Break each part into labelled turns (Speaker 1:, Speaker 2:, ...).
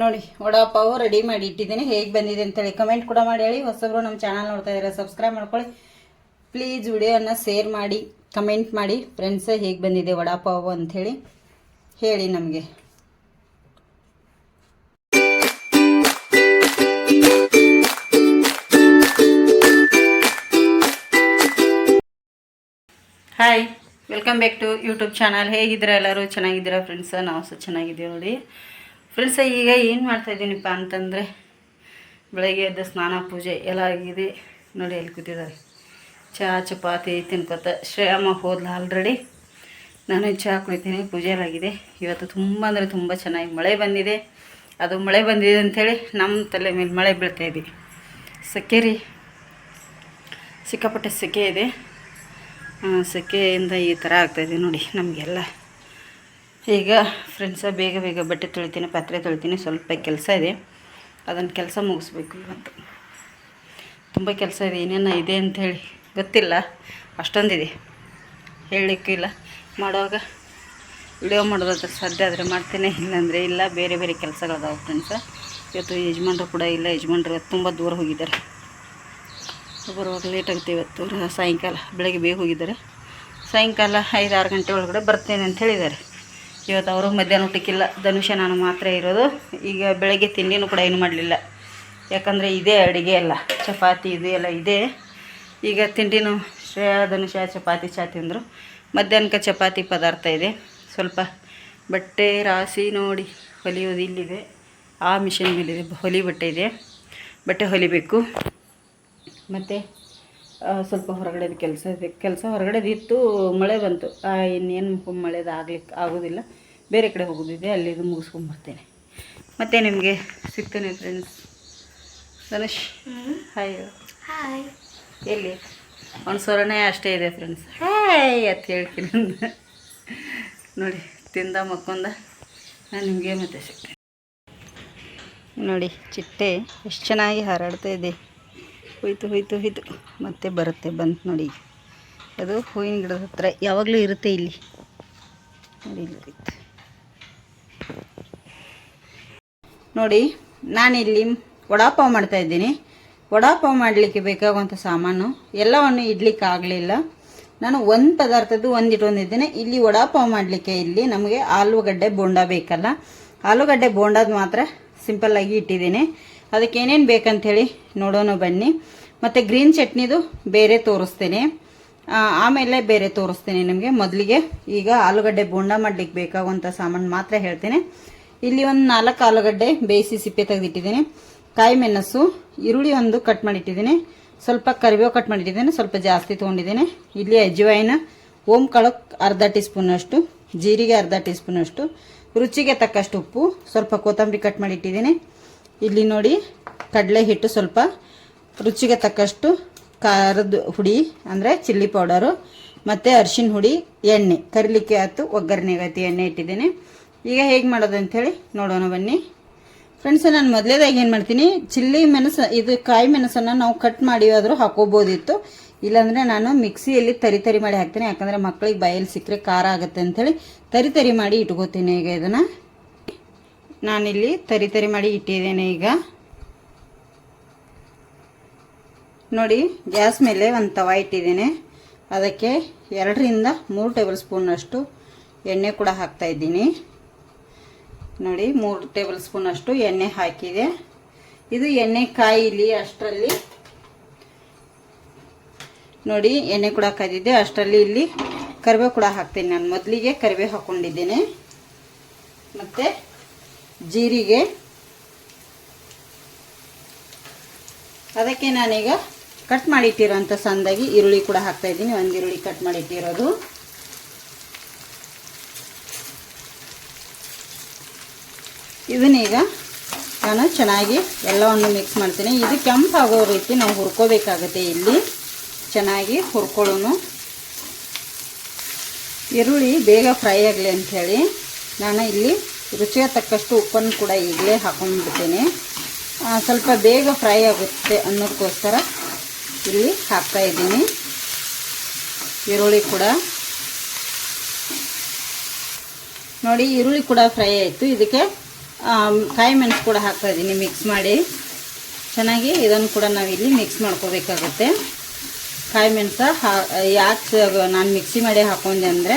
Speaker 1: ನೋಡಿ, ವಡಾಪಾವು ರೆಡಿ ಮಾಡಿ ಇಟ್ಟಿದ್ದೀನಿ. ಹೇಗೆ ಬಂದಿದೆ ಅಂತೇಳಿ ಕಮೆಂಟ್ ಕೂಡ ಮಾಡಿ ಹೇಳಿ. ಹೊಸಬ್ರು ನಮ್ಮ ಚಾನಲ್ ನೋಡ್ತಾ ಇದ್ದಾರೆ ಸಬ್ಸ್ಕ್ರೈಬ್ ಮಾಡ್ಕೊಳ್ಳಿ. ಪ್ಲೀಸ್ ವಿಡಿಯೋನ ಶೇರ್ ಮಾಡಿ ಕಮೆಂಟ್ ಮಾಡಿ. ಫ್ರೆಂಡ್ಸ್ ಹೇಗೆ ಬಂದಿದೆ ವಡಾಪಾವು ಅಂಥೇಳಿ ಹೇಳಿ ನಮಗೆ. Hi welcome back to YouTube channel ಹೇಗಿದ್ದೀರಾ ಎಲ್ಲರೂ? ಚೆನ್ನಾಗಿದ್ದೀರಾ ಫ್ರೆಂಡ್ಸ ನಾವು ಸಹ ಚೆನ್ನಾಗಿದ್ದೀವಿ ನೋಡಿ. ಫ್ರೆಂಡ್ಸ ಈಗ ಏನು ಮಾಡ್ತಾಯಿದ್ದೀನಿಪ್ಪ ಅಂತಂದರೆ, ಬೆಳಗ್ಗೆ ಎದ್ದು ಸ್ನಾನ, ಪೂಜೆ ಎಲ್ಲ ಆಗಿದೆ. ನೋಡಿ ಎಲ್ಲಿ ಕೂತಿದ್ದಾರೆ. ಚಹಾ, ಚಪಾತಿ ತಿನ್ಕೊತ ಶ್ರೇಯಮ್ಮ ಹೋದ್ಲ ಆಲ್ರೆಡಿ ನಾನು ಚಹಾ ಕುಡಿತೀನಿ, ಪೂಜೆ ಆಗಿದೆ. ಇವತ್ತು ತುಂಬ ಅಂದರೆ ತುಂಬ ಚೆನ್ನಾಗಿ ಮಳೆ ಬಂದಿದೆ. ಅದು ಮಳೆ ಬಂದಿದೆ ಅಂಥೇಳಿ ನಮ್ಮ ತಲೆ ಮೇಲೆ ಮಳೆ ಬೀಳ್ತಾ ಇದ್ದೀವಿ ಸೆಕೆ ರೀ. ಸಿಕ್ಕಾಪಟ್ಟೆ ಸೆಕೆ ಇದೆ. ಸೆಕೆಯಿಂದ ಈ ಥರ ಆಗ್ತಾಯಿದೆ ನೋಡಿ ನಮಗೆಲ್ಲ. ಈಗ ಫ್ರೆಂಡ್ಸ ಬೇಗ ಬೇಗ ಬಟ್ಟೆ ತೊಳಿತೀನಿ, ಪಾತ್ರೆ ತೊಳಿತೀನಿ, ಸ್ವಲ್ಪ ಕೆಲಸ ಇದೆ. ಅದನ್ನು ಕೆಲಸ ಮುಗಿಸ್ಬೇಕು ಇವತ್ತು. ತುಂಬ ಕೆಲಸ ಇದೆ, ಏನೇನು ಇದೆ ಅಂಥೇಳಿ ಗೊತ್ತಿಲ್ಲ, ಅಷ್ಟೊಂದಿದೆ. ಹೇಳಲಿಕ್ಕಿಲ್ಲ ಮಾಡುವಾಗ ವಿಡಿಯೋ ಮಾಡೋದಾದ್ರೆ ಸಾಧ್ಯ ಆದರೆ ಮಾಡ್ತೇನೆ, ಇಲ್ಲಾಂದರೆ ಇಲ್ಲ, ಬೇರೆ ಬೇರೆ ಕೆಲಸಗಳದಾವೆ ಫ್ರೆಂಡ್ಸ ಇವತ್ತು ಯಜಮಾನ್ರು ಕೂಡ ಇಲ್ಲ, ಯಜಮಾನ್ರು ತುಂಬ ದೂರ ಹೋಗಿದ್ದಾರೆ. ಬರುವಾಗ ಲೇಟ್ ಆಗುತ್ತೆ ಇವತ್ತು ಸಾಯಂಕಾಲ, ಬೆಳಗ್ಗೆ ಬೇಗ ಹೋಗಿದ್ದಾರೆ. ಸಾಯಂಕಾಲ ಐದು ಆರು ಗಂಟೆ ಒಳಗಡೆ ಬರ್ತೇನೆ ಅಂತ ಹೇಳಿದ್ದಾರೆ. ಇವತ್ತು ಅವರು ಮಧ್ಯಾಹ್ನ ಊಟಕ್ಕಿಲ್ಲ ಧನುಷ ನಾನು ಮಾತ್ರ ಇರೋದು. ಈಗ ಬೆಳಗ್ಗೆ ತಿಂಡಿನೂ ಕೂಡ ಏನು ಮಾಡಲಿಲ್ಲ. ಯಾಕಂದರೆ ಇದೇ ಅಡುಗೆ ಎಲ್ಲ ಚಪಾತಿ ಇದು ಎಲ್ಲ ಇದೆ. ಈಗ ತಿಂಡಿನೂ ಶ್ರೇಯಾ, ಧನುಷ ಚಪಾತಿ ಚಾ ತಿಂದರು ಮಧ್ಯಾಹ್ನಕ್ಕೆ ಚಪಾತಿ ಪದಾರ್ಥ ಇದೆ. ಸ್ವಲ್ಪ ಬಟ್ಟೆ, ರಾಶಿ ನೋಡಿ ಹೊಲಿಯೋದು ಇಲ್ಲಿದೆ. ಆ ಮಿಷಿನ್ ಮೇಲಿದೆ, ಹೊಲಿ ಬಟ್ಟೆ ಇದೆ. ಬಟ್ಟೆ ಹೊಲಿಬೇಕು. ಮತ್ತು ಸ್ವಲ್ಪ ಹೊರಗಡೆ ಕೆಲಸ ಇದೆ. ಕೆಲಸ ಹೊರಗಡೆದು ಇತ್ತು ಮಳೆ ಬಂತು. ಇನ್ನೇನು ಮಳೆದು ಆಗ್ಲಿಕ್ಕೆ ಆಗೋದಿಲ್ಲ. ಬೇರೆ ಕಡೆ ಹೋಗೋದಿದೆ ಅಲ್ಲಿದು ಮುಗಿಸ್ಕೊಂಬರ್ತೇನೆ ಮತ್ತೆ ನಿಮಗೆ ಸಿಗ್ತೇನೆ ಫ್ರೆಂಡ್ಸ್ ಧನುಷ್ ಹಾಯ್
Speaker 2: ಹಾಯ್
Speaker 1: ಎಲ್ಲಿ? ಒಂದು ಸ್ವರನೇ ಅಷ್ಟೇ ಇದೆ ಫ್ರೆಂಡ್ಸ್ ಹಾಯ್ ಅಂತ ಹೇಳ್ತೀನಿ. ನೋಡಿ ತಿಂದ ಮಕ್ಕೊಂದ ನಾನು ನಿಮಗೆ ಮತ್ತೆ ಸಿಗ್ತೇನೆ. ನೋಡಿ ಚಿಟ್ಟೆ ಎಷ್ಟು ಚೆನ್ನಾಗಿ ಹಾರಾಡ್ತಾ ಇದೆ. ಹೋಯ್ತು ಹೋಯ್ತು ಹೋಯ್ತು. ಮತ್ತೆ ಬರುತ್ತೆ, ಬಂತು ನೋಡಿ. ಅದು ಹೂವಿನ ಗಿಡದ ಹತ್ರ ಯಾವಾಗಲೂ ಇರುತ್ತೆ ಇಲ್ಲಿ. ನೋಡಿ ಇಲ್ಲಿ. ನೋಡಿ, ನಾನಿಲ್ಲಿ ವಡಾಪಾವ್ ಮಾಡ್ತಾ ಇದ್ದೀನಿ. ವಡಾಪಾವ್ ಮಾಡಲಿಕ್ಕೆ ಬೇಕಾಗುವಂಥ ಸಾಮಾನು ಎಲ್ಲವನ್ನು ಇಡ್ಲಿಕ್ಕೆ ಆಗಲಿಲ್ಲ. ನಾನು ಒಂದು ಪದಾರ್ಥದ್ದು ಒಂದು ಇಟ್ಕೊಂಡಿದ್ದೇನೆ. ಇಲ್ಲಿ ವಡಾಪಾವ್ ಮಾಡಲಿಕ್ಕೆ ಇಲ್ಲಿ ನಮಗೆ ಆಲೂಗಡ್ಡೆ ಬೋಂಡ ಬೇಕಲ್ಲ. ಆಲೂಗಡ್ಡೆ ಬೋಂಡದ ಮಾತ್ರ ಸಿಂಪಲ್ಲಾಗಿ ಇಟ್ಟಿದ್ದೀನಿ. ಅದಕ್ಕೆ ಏನೇನು ಬೇಕಂಥೇಳಿ ನೋಡೋಣ ಬನ್ನಿ. ಮತ್ತು ಗ್ರೀನ್ ಚಟ್ನಿದು ಬೇರೆ ತೋರಿಸ್ತೇನೆ. ಆಮೇಲೆ ಬೇರೆ ತೋರಿಸ್ತೇನೆ ನಿಮಗೆ ಮೊದಲಿಗೆ. ಈಗ ಆಲೂಗಡ್ಡೆ ಬೋಂಡ ಮಾಡಲಿಕ್ಕೆ ಬೇಕಾಗುವಂಥ ಸಾಮಾನು ಮಾತ್ರ ಹೇಳ್ತೇನೆ. ಇಲ್ಲಿ ಒಂದು ನಾಲ್ಕು ಆಲೂಗಡ್ಡೆ ಬೇಯಿಸಿ ಸಿಪ್ಪೆ ತೆಗೆದಿಟ್ಟಿದ್ದೀನಿ. ಕಾಯಿ ಮೆಣಸು, ಈರುಳ್ಳಿ ಒಂದು ಕಟ್ ಮಾಡಿಟ್ಟಿದ್ದೀನಿ. ಸ್ವಲ್ಪ ಕರಿಬೇವು ಕಟ್ ಮಾಡಿಟ್ಟಿದ್ದೀನಿ. ಸ್ವಲ್ಪ ಜಾಸ್ತಿ ತೊಗೊಂಡಿದ್ದೀನಿ. ಇಲ್ಲಿ ಅಜ್ವಾಯಿನ ಓಂ ಕಾಳು ಅರ್ಧ ಟೀ ಸ್ಪೂನಷ್ಟು, ಜೀರಿಗೆ ಅರ್ಧ ಟೀ ಸ್ಪೂನಷ್ಟು, ರುಚಿಗೆ ತಕ್ಕಷ್ಟು ಉಪ್ಪು, ಸ್ವಲ್ಪ ಕೊತ್ತಂಬರಿ ಕಟ್ ಮಾಡಿಟ್ಟಿದ್ದೀನಿ. ಇಲ್ಲಿ ನೋಡಿ ಕಡಲೆ ಹಿಟ್ಟು ಸ್ವಲ್ಪ ರುಚಿಗೆ ತಕ್ಕಷ್ಟು ಖಾರದ ಹುಡಿ, ಅಂದರೆ ಚಿಲ್ಲಿ ಪೌಡರು, ಮತ್ತು ಅರಿಶಿನ ಹುಡಿ, ಎಣ್ಣೆ. ಕರಿಲಿಕ್ಕೆ ಆಯ್ತು ಎಣ್ಣೆ ಇಟ್ಟಿದ್ದೀನಿ. ಈಗ ಹೇಗೆ ಮಾಡೋದು ಅಂಥೇಳಿ ನೋಡೋಣ ಬನ್ನಿ. ಫ್ರೆಂಡ್ಸ್ ನಾನು ಮೊದಲೇದಾಗಿ ಏನು ಮಾಡ್ತೀನಿ, ಚಿಲ್ಲಿ ಮೆಣಸು, ಇದು ಕಾಯಿ ಮೆಣಸನ್ನು ನಾವು ಕಟ್ ಮಾಡಿ ಆದರೂ ಹಾಕೋಬೋದಿತ್ತು. ಇಲ್ಲಾಂದರೆ ನಾನು ಮಿಕ್ಸಿಯಲ್ಲಿ ತರಿ ತರಿ ಮಾಡಿ ಹಾಕ್ತೀನಿ, ಯಾಕಂದರೆ ಮಕ್ಕಳಿಗೆ ಬಯಲು ಸಿಕ್ಕರೆ ಖಾರ ಆಗುತ್ತೆ ಅಂಥೇಳಿ ತರಿ ತರಿ ಮಾಡಿ ಇಟ್ಕೋತೀನಿ ಈಗ ಇದನ್ನು. ನಾನಿಲ್ಲಿ ತರಿ ತರಿ ಮಾಡಿ ಇಟ್ಟಿದ್ದೇನೆ ಈಗ. ನೋಡಿ, ಗ್ಯಾಸ್ ಮೇಲೆ ಒಂದು ತವ ಇಟ್ಟಿದ್ದೇನೆ. ಅದಕ್ಕೆ ಎರಡರಿಂದ ಮೂರು ಟೇಬಲ್ ಸ್ಪೂನಷ್ಟು ಎಣ್ಣೆ ಕೂಡ ಹಾಕ್ತಾ ಇದ್ದೀನಿ. ನೋಡಿ, ಮೂರು ಟೇಬಲ್ ಸ್ಪೂನಷ್ಟು ಎಣ್ಣೆ ಹಾಕಿದೆ. ಇದು ಎಣ್ಣೆ ಕಾಯಿಲಿ ಅಷ್ಟರಲ್ಲಿ. ನೋಡಿ, ಎಣ್ಣೆ ಕೂಡ ಕಾಯ್ದಿದ್ದೆ. ಅಷ್ಟರಲ್ಲಿ ಇಲ್ಲಿ ಕರಿಬೇವು ಕೂಡ ಹಾಕ್ತೀನಿ ನಾನು. ಮೊದಲಿಗೆ ಕರಿಬೇವು ಹಾಕ್ಕೊಂಡಿದ್ದೇನೆ ಮತ್ತು ಜೀರಿಗೆ. ಅದಕ್ಕೆ ನಾನೀಗ ಕಟ್ ಮಾಡಿಟ್ಟಿರೋಂಥ ಸಂದಾಗಿ ಈರುಳ್ಳಿ ಕೂಡ ಹಾಕ್ತಾ ಇದ್ದೀನಿ. ಒಂದು ಈರುಳ್ಳಿ ಕಟ್ ಮಾಡಿಟ್ಟಿರೋದು. ಇದನ್ನೀಗ ನಾನು ಚೆನ್ನಾಗಿ ಎಲ್ಲವನ್ನು ಮಿಕ್ಸ್ ಮಾಡ್ತೀನಿ. ಇದು ಕೆಂಪಾಗೋ ರೀತಿ ನಾವು ಹುರ್ಕೋಬೇಕಾಗುತ್ತೆ ಇಲ್ಲಿ. ಚೆನ್ನಾಗಿ ಹುರ್ಕೊಳ್ಳೋನು. ಈರುಳ್ಳಿ ಬೇಗ ಫ್ರೈ ಆಗಲಿ ಅಂಥೇಳಿ ನಾನು ಇಲ್ಲಿ ರುಚಿಗೆ ತಕ್ಕಷ್ಟು ಉಪ್ಪನ್ನು ಕೂಡ ಈಗಲೇ ಹಾಕೊಂಡ್ಬಿಡ್ತೀನಿ. ಸ್ವಲ್ಪ ಬೇಗ ಫ್ರೈ ಆಗುತ್ತೆ ಅನ್ನೋದಕ್ಕೋಸ್ಕರ ಇಲ್ಲಿ ಹಾಕ್ತಾ ಇದ್ದೀನಿ. ಈರುಳ್ಳಿ ಕೂಡ. ನೋಡಿ, ಈರುಳ್ಳಿ ಕೂಡ ಫ್ರೈ ಆಯಿತು. ಇದಕ್ಕೆ ಕಾಯಿ ಮೆಣಸು ಕೂಡ ಹಾಕ್ತಾ ಇದ್ದೀನಿ ಮಿಕ್ಸ್ ಮಾಡಿ. ಚೆನ್ನಾಗಿ ಇದನ್ನು ಕೂಡ ನಾವಿಲ್ಲಿ ಮಿಕ್ಸ್ ಮಾಡ್ಕೋಬೇಕಾಗುತ್ತೆ. ಕಾಯಿ ಮೆಣಸ ಹಾ, ಯಾಕೆ ನಾನು ಮಿಕ್ಸಿ ಮಾಡಿ ಹಾಕೊಂಡೆ ಅಂದರೆ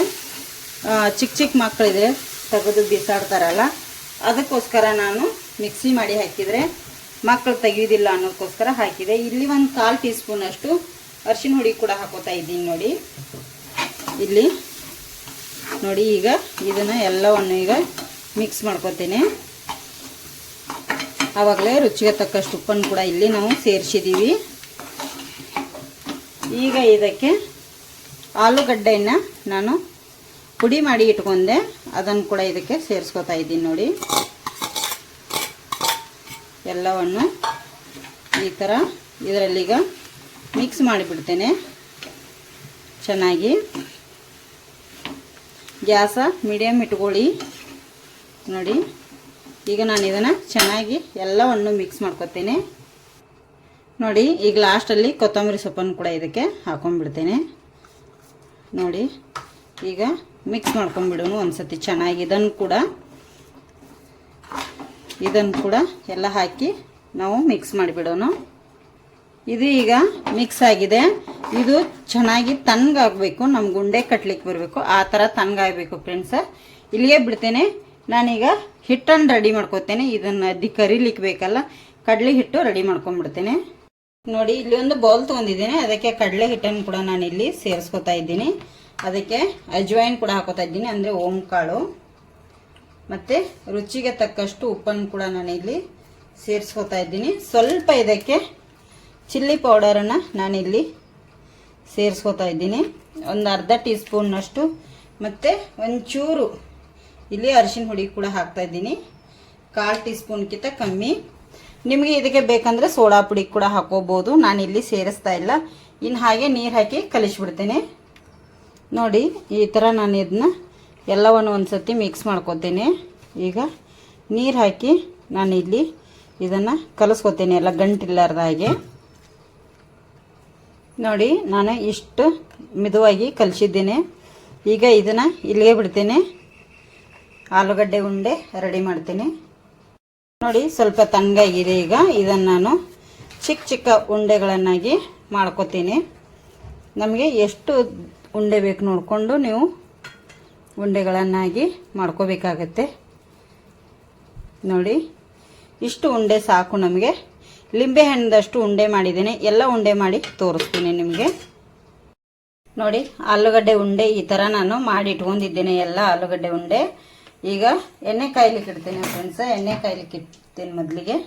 Speaker 1: ಚಿಕ್ಕ ಚಿಕ್ಕ ಮಕ್ಕಳಿದೆ ತೆಗೆದು ಬಿಸಾಡ್ತಾರಲ್ಲ, ಅದಕ್ಕೋಸ್ಕರ ನಾನು ಮಿಕ್ಸಿ ಮಾಡಿ ಹಾಕಿದರೆ ಮಕ್ಕಳು ತೆಗೆಯೋದಿಲ್ಲ ಅನ್ನೋದಕ್ಕೋಸ್ಕರ ಹಾಕಿದೆ. ಇಲ್ಲಿ ಒಂದು ಕಾಲು ಟೀ ಸ್ಪೂನಷ್ಟು ಅರ್ಶಿನ ಹುಡಿ ಕೂಡ ಹಾಕೋತಾ ಇದ್ದೀನಿ ನೋಡಿ. ಇಲ್ಲಿ ನೋಡಿ, ಈಗ ಇದನ್ನು ಎಲ್ಲವನ್ನು ಈಗ ಮಿಕ್ಸ್ ಮಾಡ್ಕೊತೀನಿ. ಆವಾಗಲೇ ರುಚಿಗೆ ತಕ್ಕಷ್ಟು ಉಪ್ಪನ್ನು ಕೂಡ ಇಲ್ಲಿ ನಾವು ಸೇರಿಸಿದ್ದೀವಿ ಈಗ ಇದಕ್ಕೆ ಆಲೂಗಡ್ಡೆಯನ್ನು ನಾನು ಪುಡಿ ಮಾಡಿ ಇಟ್ಕೊಂಡೆ. ಅದನ್ನು ಕೂಡ ಇದಕ್ಕೆ ಸೇರಿಸ್ಕೊತಾ ಇದ್ದೀನಿ ನೋಡಿ. ಎಲ್ಲವನ್ನು ಈ ಥರ ಇದರಲ್ಲೀಗ ಮಿಕ್ಸ್ ಮಾಡಿಬಿಡ್ತೇನೆ. ಚೆನ್ನಾಗಿ. ಗ್ಯಾಸ ಮೀಡಿಯಮ್ ಇಟ್ಕೊಳ್ಳಿ. ನೋಡಿ, ಈಗ ನಾನು ಇದನ್ನು ಚೆನ್ನಾಗಿ ಎಲ್ಲವನ್ನು ಮಿಕ್ಸ್ ಮಾಡ್ಕೊತೇನೆ. ನೋಡಿ, ಈಗ ಲಾಸ್ಟಲ್ಲಿ ಕೊತ್ತಂಬರಿ ಸೊಪ್ಪನ್ನು ಕೂಡ ಇದಕ್ಕೆ ಹಾಕೊಂಡ್ಬಿಡ್ತೇನೆ. ನೋಡಿ, ಈಗ ಮಿಕ್ಸ್ ಮಾಡ್ಕೊಂಡ್ಬಿಡೋಣ ಒಂದು ಸತಿ ಚೆನ್ನಾಗಿ ಇದನ್ನು ಕೂಡ. ಇದನ್ನು ಕೂಡ ಎಲ್ಲ ಹಾಕಿ ನಾವು ಮಿಕ್ಸ್ ಮಾಡಿಬಿಡೋಣ ಇದು ಈಗ ಮಿಕ್ಸ್ ಆಗಿದೆ. ಇದು ಚೆನ್ನಾಗಿ ತಣ್ಣಗಾಗಬೇಕು ನಮ್ಮ ಗುಂಡೆ ಕಟ್ಲಿಕ್ಕೆ ಬರಬೇಕು. ಆ ಥರ ತಣ್ಣಗಾಗಬೇಕು ಫ್ರೆಂಡ್ಸ ಇಲ್ಲಿಗೆ ಬಿಡ್ತೇನೆ. ನಾನೀಗ ಹಿಟ್ಟನ್ನು ರೆಡಿ ಮಾಡ್ಕೋತೇನೆ. ಇದನ್ನು ಅದಿ ಕರಿಲಿಕ್ಕೆ ಬೇಕಲ್ಲ, ಕಡಲೆ ಹಿಟ್ಟು ರೆಡಿ ಮಾಡ್ಕೊಂಡ್ಬಿಡ್ತೇನೆ. ನೋಡಿ, ಇಲ್ಲಿ ಒಂದು ಬೌಲ್ ತೊಗೊಂಡಿದ್ದೀನಿ. ಅದಕ್ಕೆ ಕಡಲೆ ಹಿಟ್ಟನ್ನು ಕೂಡ ನಾನು ಇಲ್ಲಿ ಸೇರಿಸ್ಕೊತಾ ಇದ್ದೀನಿ. ಅದಕ್ಕೆ ಅಜ್ವೈನ್ ಕೂಡ ಹಾಕೋತಾ ಇದ್ದೀನಿ, ಅಂದರೆ ಓಂ ಕಾಳು ಮತ್ತು ರುಚಿಗೆ ತಕ್ಕಷ್ಟು ಉಪ್ಪನ್ನು ಕೂಡ ನಾನು ಇಲ್ಲಿ ಸೇರಿಸ್ಕೊತಾ ಇದ್ದೀನಿ. ಸ್ವಲ್ಪ ಇದಕ್ಕೆ ಚಿಲ್ಲಿ ಪೌಡರನ್ನು ನಾನಿಲ್ಲಿ ಸೇರಿಸ್ಕೋತಾ ಇದ್ದೀನಿ. ಒಂದು ಅರ್ಧ ಟೀ ಸ್ಪೂನ್ನಷ್ಟು ಮತ್ತು ಒಂಚೂರು ಇಲ್ಲಿ ಅರಿಶಿನ ಹುಡಿ ಕೂಡ ಹಾಕ್ತಾ ಇದ್ದೀನಿ. ಕಾಲು ಟೀ ಸ್ಪೂನ್ಗಿಂತ ಕಮ್ಮಿ. ನಿಮಗೆ ಇದಕ್ಕೆ ಬೇಕಂದರೆ ಸೋಡಾ ಪುಡಿ ಕೂಡ ಹಾಕೋಬೋದು. ನಾನು ಇಲ್ಲಿ ಸೇರಿಸ್ತಾ ಇಲ್ಲ. ಇನ್ನು ಹಾಗೆ ನೀರು ಹಾಕಿ ಕಲಿಸ್ಬಿಡ್ತೇನೆ. ನೋಡಿ, ಈ ಥರ ನಾನು ಇದನ್ನ ಎಲ್ಲವನ್ನು ಒಂದು ಸತಿ ಮಿಕ್ಸ್ ಮಾಡ್ಕೊತೀನಿ. ಈಗ ನೀರು ಹಾಕಿ ನಾನು ಇಲ್ಲಿ ಇದನ್ನು ಕಲಿಸ್ಕೊತೀನಿ ಎಲ್ಲ ಗಂಟಿಲ್ಲಾರ್ದ ಹಾಗೆ. ನೋಡಿ, ನಾನು ಇಷ್ಟು ಮಿದುವಾಗಿ ಕಲಿಸಿದ್ದೀನಿ. ಈಗ ಇದನ್ನು ಇಲ್ಲಿಗೆ ಬಿಡ್ತೀನಿ. ಆಲೂಗಡ್ಡೆ ಉಂಡೆ ರೆಡಿ ಮಾಡ್ತೀನಿ. ನೋಡಿ, ಸ್ವಲ್ಪ ತಣ್ಣಗಾಗಿದೆ ಈಗ. ಇದನ್ನು ನಾನು ಚಿಕ್ಕ ಚಿಕ್ಕ ಉಂಡೆಗಳನ್ನಾಗಿ ಮಾಡ್ಕೊತೀನಿ. ನಮಗೆ ಎಷ್ಟು ಉಂಡೆ ಬೇಕು ನೋಡಿಕೊಂಡು ನೀವು ಉಂಡೆಗಳನ್ನಾಗಿ ಮಾಡ್ಕೋಬೇಕಾಗತ್ತೆ. ನೋಡಿ, ಇಷ್ಟು ಉಂಡೆ ಸಾಕು ನಮಗೆ. ಲಿಂಬೆ ಹಣ್ಣದಷ್ಟು ಉಂಡೆ ಮಾಡಿದ್ದೀನಿ. ಎಲ್ಲ ಉಂಡೆ ಮಾಡಿ ತೋರಿಸ್ತೀನಿ ನಿಮಗೆ. ನೋಡಿ, ಆಲೂಗಡ್ಡೆ ಉಂಡೆ ಈ ಥರ ನಾನು ಮಾಡಿ ಇಟ್ಕೊಂಡಿದ್ದೇನೆ ಎಲ್ಲ ಆಲೂಗಡ್ಡೆ ಉಂಡೆ. ಈಗ ಎಣ್ಣೆ ಕಾಯ್ಲಿಕ್ಕೆ ಇಡ್ತೀನಿ ಫ್ರೆಂಡ್ಸ ಎಣ್ಣೆ ಕಾಯ್ಲಿಕ್ಕೆ ಇಡ್ತೀನಿ ಮೊದಲಿಗೆ.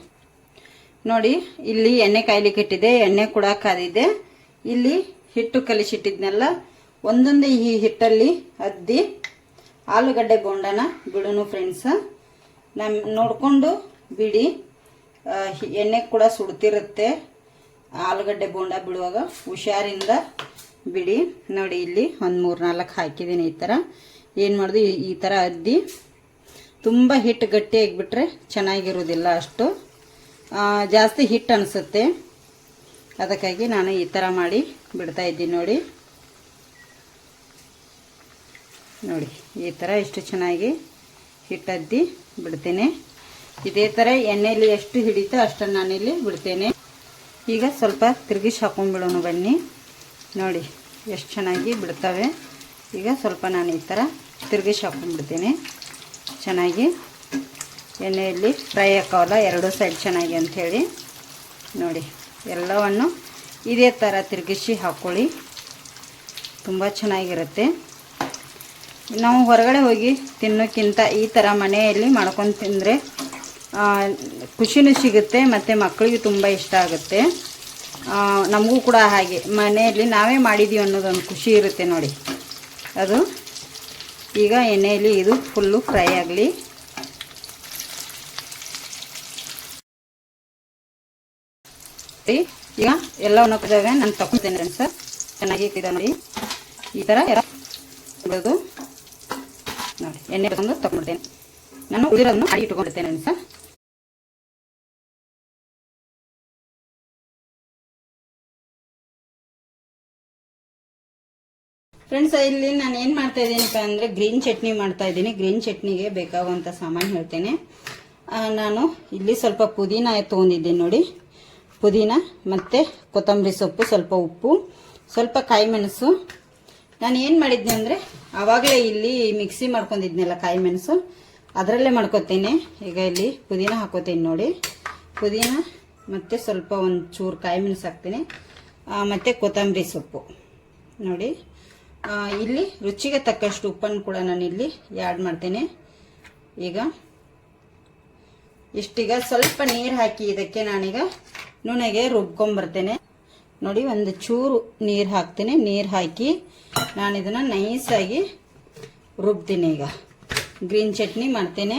Speaker 1: ನೋಡಿ, ಇಲ್ಲಿ ಎಣ್ಣೆ ಕಾಯ್ಲಿಕ್ಕೆ ಇಟ್ಟಿದ್ದೆ, ಎಣ್ಣೆ ಕೂಡ ಕಾದಿದೆ. ಇಲ್ಲಿ ಹಿಟ್ಟು ಕಲಿಸಿಟ್ಟಿದ್ನೆಲ್ಲ ಒಂದೊಂದು ಈ ಹಿಟ್ಟಲ್ಲಿ ಅದ್ದಿ ಆಲೂಗಡ್ಡೆ ಬೋಂಡನ ಬಿಡೋಣ ಫ್ರೆಂಡ್ಸ್ ನಮ್ಮ ನೋಡಿಕೊಂಡು ಬಿಡಿ. ಎಣ್ಣೆ ಕೂಡ ಸುಡ್ತಿರುತ್ತೆ. ಆಲೂಗಡ್ಡೆ ಬೋಂಡ ಬಿಡುವಾಗ ಹುಷಾರಿಂದ ಬಿಡಿ. ನೋಡಿ, ಇಲ್ಲಿ ಒಂದು ಮೂರು ನಾಲ್ಕು ಹಾಕಿದ್ದೀನಿ ಈ ಥರ ಏನು ಮಾಡೋದು? ಈ- ಥರ ಅದ್ದಿ ತುಂಬ ಹಿಟ್ಟು ಗಟ್ಟಿಯಾಗಿಬಿಟ್ರೆ ಚೆನ್ನಾಗಿರೋದಿಲ್ಲ ಅಷ್ಟು. ಜಾಸ್ತಿ ಹಿಟ್ಟು ಅನಿಸುತ್ತೆ. ಅದಕ್ಕಾಗಿ ನಾನು ಈ ಥರ ಮಾಡಿ ಬಿಡ್ತಾ ಇದ್ದೀನಿ ನೋಡಿ. ನೋಡಿ, ಈ ಥರ ಎಷ್ಟು ಚೆನ್ನಾಗಿ ಹಿಟ್ಟದ್ದಿ ಬಿಡ್ತೇನೆ. ಇದೇ ಥರ ಎಣ್ಣೆಯಲ್ಲಿ ಎಷ್ಟು ಹಿಡಿತೋ ಅಷ್ಟನ್ನು ನಾನಿಲ್ಲಿ ಬಿಡ್ತೇನೆ. ಈಗ ಸ್ವಲ್ಪ ತಿರುಗಿಸಿ ಹಾಕೊಂಡ್ಬಿಡೋಣ ಬನ್ನಿ. ನೋಡಿ, ಎಷ್ಟು ಚೆನ್ನಾಗಿ ಬಿಡ್ತವೆ. ಈಗ ಸ್ವಲ್ಪ ನಾನು ಈ ಥರ ತಿರುಗಿಸಿ ಹಾಕೊಂಡ್ಬಿಡ್ತೇನೆ. ಚೆನ್ನಾಗಿ ಎಣ್ಣೆಯಲ್ಲಿ ಫ್ರೈ ಹಾಕೋಲ್ಲ, ಎರಡೂ ಸೈಡ್ ಚೆನ್ನಾಗಿ ಅಂಥೇಳಿ. ನೋಡಿ, ಎಲ್ಲವನ್ನು ಇದೇ ಥರ ತಿರುಗಿಸಿ ಹಾಕ್ಕೊಳ್ಳಿ ತುಂಬ ಚೆನ್ನಾಗಿರುತ್ತೆ. ನಾವು ಹೊರಗಡೆ ಹೋಗಿ ತಿನ್ನೋಕ್ಕಿಂತ ಈ ಥರ ಮನೆಯಲ್ಲಿ ಮಾಡ್ಕೊಂಡು ತಿಂದರೆ ಖುಷಿನೂ ಸಿಗುತ್ತೆ ಮತ್ತು ಮಕ್ಕಳಿಗೂ ತುಂಬ ಇಷ್ಟ ಆಗುತ್ತೆ. ನಮಗೂ ಕೂಡ ಹಾಗೆ. ಮನೆಯಲ್ಲಿ ನಾವೇ ಮಾಡಿದ್ದೀವಿ ಅನ್ನೋದೊಂದು ಖುಷಿ ಇರುತ್ತೆ ನೋಡಿ. ಅದು ಈಗ ಎಣ್ಣೆಯಲ್ಲಿ ಇದು ಫುಲ್ಲು ಫ್ರೈ ಆಗಲಿ. ಈಗ ಎಲ್ಲ ಕುದಿಯಾವೆ ನಾನು ತಗೊಳ್ತೇನೆ ಸರ್ ಚೆನ್ನಾಗಿ ನೋಡಿ. ಈ ಥರ ಎಲ್ಲ ನೋಡಿ, ಎಣ್ಣೆ ತಗೊಂಡು ತಗೊಂಡ್ಬಿಡ್ತೇನೆ. ನಾನು ಉಳಿರೋದನ್ನು ಮಾಡಿ ಇಟ್ಕೊಂಡಿರ್ತೇನೆ ಅಂತ ಫ್ರೆಂಡ್ಸ್, ಇಲ್ಲಿ ನಾನು ಏನು ಮಾಡ್ತಾ ಇದ್ದೀನಿಪ್ಪ ಅಂದರೆ ಗ್ರೀನ್ ಚಟ್ನಿ ಮಾಡ್ತಾ ಇದ್ದೀನಿ. ಗ್ರೀನ್ ಚಟ್ನಿಗೆ ಬೇಕಾಗುವಂಥ ಸಾಮಾನು ಹೇಳ್ತೇನೆ. ನಾನು ಇಲ್ಲಿ ಸ್ವಲ್ಪ ಪುದೀನ ತೊಗೊಂಡಿದ್ದೀನಿ ನೋಡಿ. ಪುದೀನ ಮತ್ತು ಕೊತ್ತಂಬರಿ ಸೊಪ್ಪು, ಸ್ವಲ್ಪ ಉಪ್ಪು, ಸ್ವಲ್ಪ ಕಾಯಿ ಮೆಣಸು ನಾನು ಏನು ಮಾಡಿದ್ದೆ ಅಂದರೆ ಆವಾಗಲೇ ಇಲ್ಲಿ ಮಿಕ್ಸಿ ಮಾಡ್ಕೊಂಡಿದ್ನಲ್ಲ ಕಾಯಿ ಮೆಣಸು ಅದರಲ್ಲೇ ಮಾಡ್ಕೊತೀನಿ. ಈಗ ಇಲ್ಲಿ ಪುದೀನ ಹಾಕೋತೀನಿ ನೋಡಿ. ಪುದೀನ ಮತ್ತು ಸ್ವಲ್ಪ ಒಂದು ಚೂರು ಕಾಯಿ ಮೆಣಸು ಹಾಕ್ತೀನಿ ಮತ್ತು ಕೊತ್ತಂಬರಿ ಸೊಪ್ಪು. ನೋಡಿ. ಇಲ್ಲಿ ರುಚಿಗೆ ತಕ್ಕಷ್ಟು ಉಪ್ಪನ್ನು ಕೂಡ ನಾನು ಇಲ್ಲಿ ಆ್ಯಡ್ ಮಾಡ್ತೀನಿ. ಈಗ ಇಷ್ಟೀಗ ಸ್ವಲ್ಪ ನೀರು ಹಾಕಿ, ಇದಕ್ಕೆ ನಾನೀಗ ನುಣೆಗೆ ರುಬ್ಕೊಂಬರ್ತೇನೆ. ನೋಡಿ, ಒಂದು ಚೂರು ನೀರು ಹಾಕ್ತೀನಿ. ನೀರು ಹಾಕಿ ನಾನು ಇದನ್ನು ನೈಸಾಗಿ ರುಬ್ತೀನಿ ಈಗ. ಗ್ರೀನ್ ಚಟ್ನಿ ಮಾಡ್ತೇನೆ.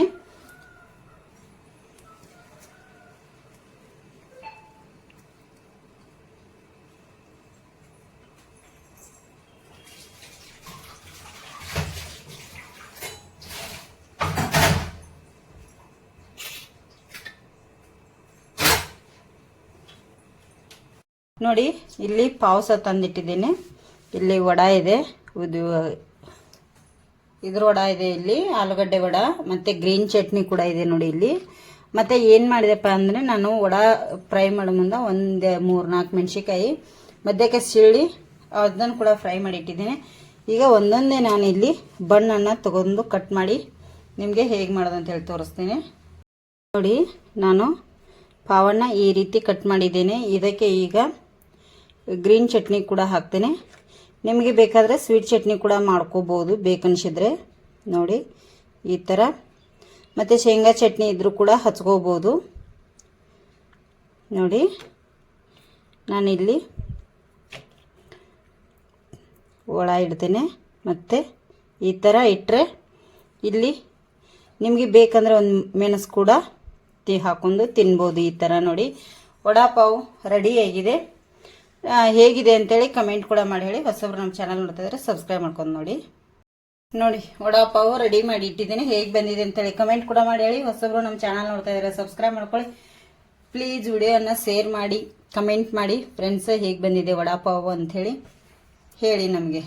Speaker 1: ನೋಡಿ, ಇಲ್ಲಿ ಪಾವಸ ತಂದಿಟ್ಟಿದ್ದೀನಿ. ಇಲ್ಲಿ ವಡ ಇದೆ, ಇದು ಇದ್ರ ವಡ ಇದೆ ಇಲ್ಲಿ, ಆಲೂಗಡ್ಡೆ ವಡ, ಮತ್ತು ಗ್ರೀನ್ ಚಟ್ನಿ ಕೂಡ ಇದೆ ನೋಡಿ ಇಲ್ಲಿ. ಮತ್ತು ಏನು ಮಾಡಿದೆಪ್ಪ ಅಂದರೆ, ನಾನು ವಡ ಫ್ರೈ ಮಾಡೋ ಮುಂದೆ ಒಂದು ಮೂರು ನಾಲ್ಕು ಮೆಣಸಿಕಾಯಿ ಮಧ್ಯಕ್ಕೆ ಸಿಳ್ಳಿ, ಅದನ್ನು ಕೂಡ ಫ್ರೈ ಮಾಡಿ ಇಟ್ಟಿದ್ದೀನಿ ಈಗ ಒಂದೊಂದೇ ನಾನು ಇಲ್ಲಿ ಬಣ್ಣನ್ನು ತಗೊಂಡು ಕಟ್ ಮಾಡಿ ನಿಮಗೆ ಹೇಗೆ ಮಾಡೋದು ಅಂತ ಹೇಳಿ ತೋರಿಸ್ತೀನಿ. ನೋಡಿ, ನಾನು ಪಾವನ್ನ ಈ ರೀತಿ ಕಟ್ ಮಾಡಿದ್ದೇನೆ. ಇದಕ್ಕೆ ಈಗ ಗ್ರೀನ್ ಚಟ್ನಿ ಕೂಡ ಹಾಕ್ತೇನೆ. ನಿಮಗೆ ಬೇಕಾದರೆ ಸ್ವೀಟ್ ಚಟ್ನಿ ಕೂಡ ಮಾಡ್ಕೋಬೋದು ಬೇಕನ್ಸಿದ್ರೆ. ನೋಡಿ, ಈ ಥರ ಮತ್ತು ಶೇಂಗಾ ಚಟ್ನಿ ಇದ್ದರೂ ಕೂಡ ಹಚ್ಕೋಬೋದು. ನೋಡಿ, ನಾನಿಲ್ಲಿ ಒಳ ಇಡ್ತೇನೆ. ಮತ್ತು ಈ ಥರ ಇಟ್ಟರೆ ಇಲ್ಲಿ ನಿಮಗೆ ಬೇಕಂದರೆ ಒಂದು ಮೆಣಸು ಕೂಡ ತಿ ಹಾಕೊಂಡು ತಿನ್ಬೋದು ಈ ಥರ ನೋಡಿ, ವಡಾಪಾವ್ ರೆಡಿಯಾಗಿದೆ ಹೇಗಿದೆ ಅಂತೇಳಿ ಕಮೆಂಟ್ ಕೂಡ ಮಾಡಿ ಹೇಳಿ. ಹೊಸಬ್ರು ನಮ್ಮ ಚಾನಲ್ ನೋಡ್ತಾ ಇದ್ರೆ ಸಬ್ಸ್ಕ್ರೈಬ್ ಮಾಡ್ಕೊಂಡು ನೋಡಿ. ನೋಡಿ, ವಡಾಪಾವು ರೆಡಿ ಮಾಡಿ ಇಟ್ಟಿದ್ದೀನಿ. ಹೇಗೆ ಬಂದಿದೆ ಅಂತೇಳಿ ಕಮೆಂಟ್ ಕೂಡ ಮಾಡಿ ಹೇಳಿ. ಹೊಸಬ್ರು ನಮ್ಮ ಚಾನಲ್ ನೋಡ್ತಾ ಇದ್ದಾರೆ ಸಬ್ಸ್ಕ್ರೈಬ್ ಮಾಡ್ಕೊಳ್ಳಿ. ಪ್ಲೀಸ್ ವಿಡಿಯೋನ ಶೇರ್ ಮಾಡಿ, ಕಮೆಂಟ್ ಮಾಡಿ. ಫ್ರೆಂಡ್ಸ್ ಹೇಗೆ ಬಂದಿದೆ ವಡಾಪಾವು ಅಂಥೇಳಿ ಹೇಳಿ ನಮಗೆ.